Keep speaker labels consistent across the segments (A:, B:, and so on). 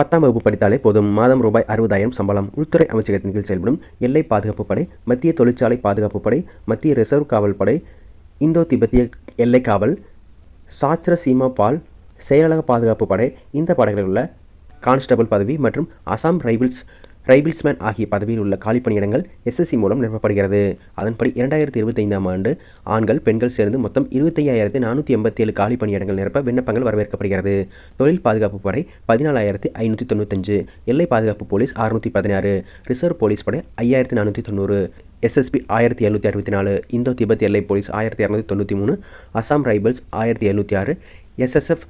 A: பத்தாம் வகுப்பு படித்தாலே போதும். மாதம் ரூபாய் அறுபதாயிரம் சம்பளம். உள்துறை அமைச்சகத்தின் கீழ் செயல்படும் எல்லை பாதுகாப்பு படை மத்திய தொழிற்சாலை பாதுகாப்பு படை மத்திய ரிசர்வ் காவல் படை இந்தோ திபெத்திய எல்லை காவல் சாஸ்திர சீமா பால் செயலக பாதுகாப்பு படை இந்த படைகளில் உள்ள கான்ஸ்டபிள் பதவி மற்றும் அசாம் ரைபிள்ஸ் ரைபிள்ஸ்மேன் ஆகிய பதவியில் உள்ள காலி பணியிடங்கள் எஸ்எஸ்சி மூலம் நிரப்பப்படுகிறது. அதன்படி இரண்டாயிரத்தி இருபத்தைந்தாம் ஆண்டு ஆண்கள் பெண்கள் சேர்ந்து மொத்தம் இருபத்தையாயிரத்தி நானூற்றி எண்பத்தி ஏழு காலி பணியிடங்கள் நிரப்ப விண்ணப்பங்கள் வரவேற்கப்படுகிறது. தொழில் பாதுகாப்பு படை பதினாலாயிரத்தி ஐநூற்றி தொண்ணூத்தஞ்சு எல்லை பாதுகாப்பு போலீஸ் அறுநூற்றி பதினாறு ரிசர்வ் போலீஸ் படை ஐயாயிரத்தி நானூற்றி தொண்ணூறு எஸ்எஸ்பி ஆயிரத்தி எழுநூற்றி அறுபத்தி நாலு இந்தோ திபெத் எல்லை போலீஸ் ஆயிரத்தி இரநூத்தி தொண்ணூற்றி மூணு அசாம் ரைபிள்ஸ் ஆயிரத்தி எழுநூற்றி ஆறு எஸ்எஸ்எஃப்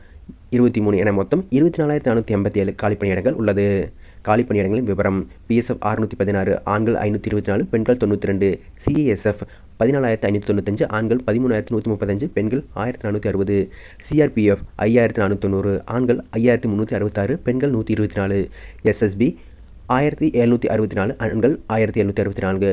A: இருபத்தி மூணு என மொத்தம் இருபத்தி நாலாயிரத்தி நானூற்றி எண்பத்தி ஏழு காலி பணியிடங்கள் உள்ளது காலி பணியிடங்களின் விவரம் பிஎஸ்எஃப் அறுநூற்றி பதினாறு ஆண்கள் ஐநூற்றி இருபத்தி நாலு பெண்கள் தொண்ணூற்றி ரெண்டு சிஏஎஸ்எஃப் பதினாலாயிரத்து ஐநூற்றி தொண்ணூத்தஞ்சு ஆண்கள் பதிமூணாயிரத்தி நூற்றி முப்பத்தஞ்சு பெண்கள் ஆயிரத்தி நானூற்றி அறுபது சிஆர்பிஎஃப் ஐயாயிரத்தி நானூற்றி தொண்ணூறு ஆண்கள் ஐயாயிரத்தி முந்நூற்றி அறுபத்தாறு பெண்கள் நூற்றி இருபத்தி நாலு எஸ்எஸ்பி ஆயிரத்தி எழுநூற்றி அறுபத்தி நாலு ஆண்கள் ஆயிரத்தி எழுநூற்றி அறுபத்தி நான்கு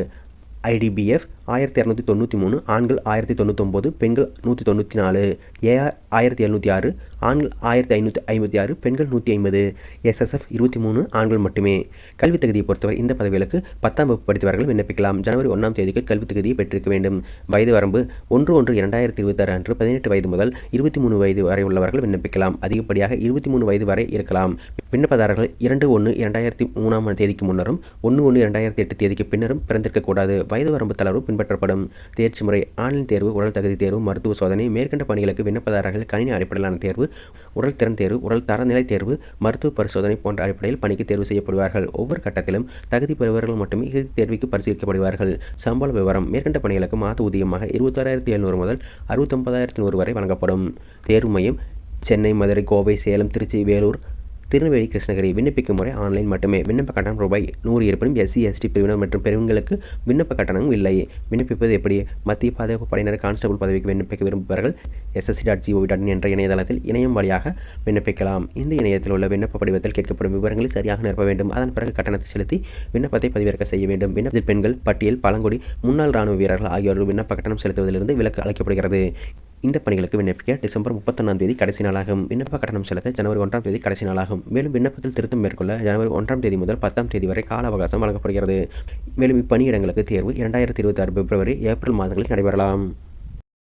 A: ஐடிபிஎஃப் ஆயிரத்தி இரநூத்தி தொண்ணூற்றி மூணு ஆண்கள் ஆயிரத்தி தொண்ணூத்தொம்பது பெண்கள் நூற்றி தொண்ணூற்றி நாலு ஏஆர் ஆயிரத்தி எழுநூற்றி ஆறு ஆண்கள் ஆயிரத்தி ஐநூற்றி ஐம்பத்தி ஆறு பெண்கள் நூற்றி ஐம்பது. எஸ்எஸ்எஃப் இருபத்தி மூணு ஆண்கள் மட்டுமே. கல்வித் தகுதியை பொறுத்தவரை இந்த பதவிகளுக்கு பத்தாம் வகுப்பு படித்தவர்கள் விண்ணப்பிக்கலாம். ஜனவரி ஒன்றாம் தேதிக்கு கல்வித் தகுதியை பெற்றிருக்க வேண்டும். வயது வரம்பு ஒன்று ஒன்று இரண்டாயிரத்தி இருபத்தாறு அன்று பதினெட்டு வயது முதல் இருபத்தி மூணு வயது வரை உள்ளவர்கள் விண்ணப்பிக்கலாம். அதிகப்படியாக இருபத்தி மூணு வயது வரை இருக்கலாம். விண்ணப்பதாரர்கள் இரண்டு ஒன்று இரண்டாயிரத்தி மூணாம் தேதிக்கு முன்னரும் ஒன்று ஒன்று இரண்டாயிரத்தி எட்டு தேதிக்கு பின்னரும் பிறந்திருக்கக்கூடாது வயது வரம்பு தளர்வு பின்பற்றப்படும். தேர்ச்சி முறை ஆன்லைன் தேர்வு உடல் தகுதி தேர்வு மருத்துவ சோதனை மேற்கண்ட பணிகளுக்கு விண்ணப்பதாரர்கள் கணினி அடிப்படையிலான தேர்வு உடல் திறன் தேர்வு உடல் தரநிலை தேர்வு மருத்துவ பரிசோதனை போன்ற அடிப்படையில் பணிக்கு தேர்வு செய்யப்படுவார்கள். ஒவ்வொரு கட்டத்திலும் தகுதி பெறுபவர்கள் மட்டுமே இறுதித் தேர்வுக்கு பரிசீலிக்கப்படுவார்கள். சம்பள விவரம் மேற்கண்ட பணிகளுக்கு மாத ஊதியமாக இருபத்தாறாயிரத்தி எழுநூறு முதல் அறுபத்தொன்பதாயிரத்தி நூறு வரை வழங்கப்படும். தேர்வு மையம் சென்னை மதுரை கோவை சேலம் திருச்சி வேலூர் திருநெல்வேலி கிருஷ்ணகிரி விண்ணப்பிக்கும் முறை ஆன்லைன் மட்டுமே. விண்ணப்ப கட்டணம் ரூபாய் நூறு இருப்பினும் எஸ்சி எஸ்டி பிரிவினர் மற்றும் பெண்களுக்கு விண்ணப்ப கட்டணம் இல்லை. விண்ணப்பிப்பது எப்படி? மத்திய பாதுகாப்பு படையினர் கான்ஸ்டபிள் பதவிக்கு விண்ணப்பிக்க விரும்புபவர்கள் எஸ்எஸ்சி டாட் ஜிஓவி டாட் என்ற இணையதளத்தில் இணையம் வழியாக விண்ணப்பிக்கலாம். இந்த இணையத்தில் உள்ள விண்ணப்ப படிவத்தில் கேட்கப்படும் விவரங்களை சரியாக நிரப்ப வேண்டும். அதன் பிறகு கட்டணத்தை செலுத்தி விண்ணப்பத்தை பதிவிறக்க செய்ய வேண்டும். விண்ணப்பத்தில் பெண்கள் பட்டியல் பழங்குடி முன்னாள் ராணுவ வீரர்கள் ஆகியோர்கள் விண்ணப்ப கட்டணம் செலுத்துவதிலிருந்து விலக்கு அளிக்கப்படுகிறது. இந்த பணிகளுக்கு விண்ணப்பிக்க டிசம்பர் முப்பத்தொன்னாம் தேதி கடைசி நாளாகும். விண்ணப்ப கட்டணம் செலுத்த ஜனவரி ஒன்றாம் தேதி கடைசி நாளாகும். மேலும் விண்ணப்பத்தில் திருத்தம் மேற்கொள்ள ஜனவரி ஒன்றாம் தேதி முதல் பத்தாம் தேதி வரை கால அவகாசம் வழங்கப்படுகிறது. மேலும் இப்பணியிடங்களுக்கு தேர்வு இரண்டாயிரத்தி இருபத்தி ஆறு பிப்ரவரி ஏப்ரல் மாதங்களில் நடைபெறலாம்.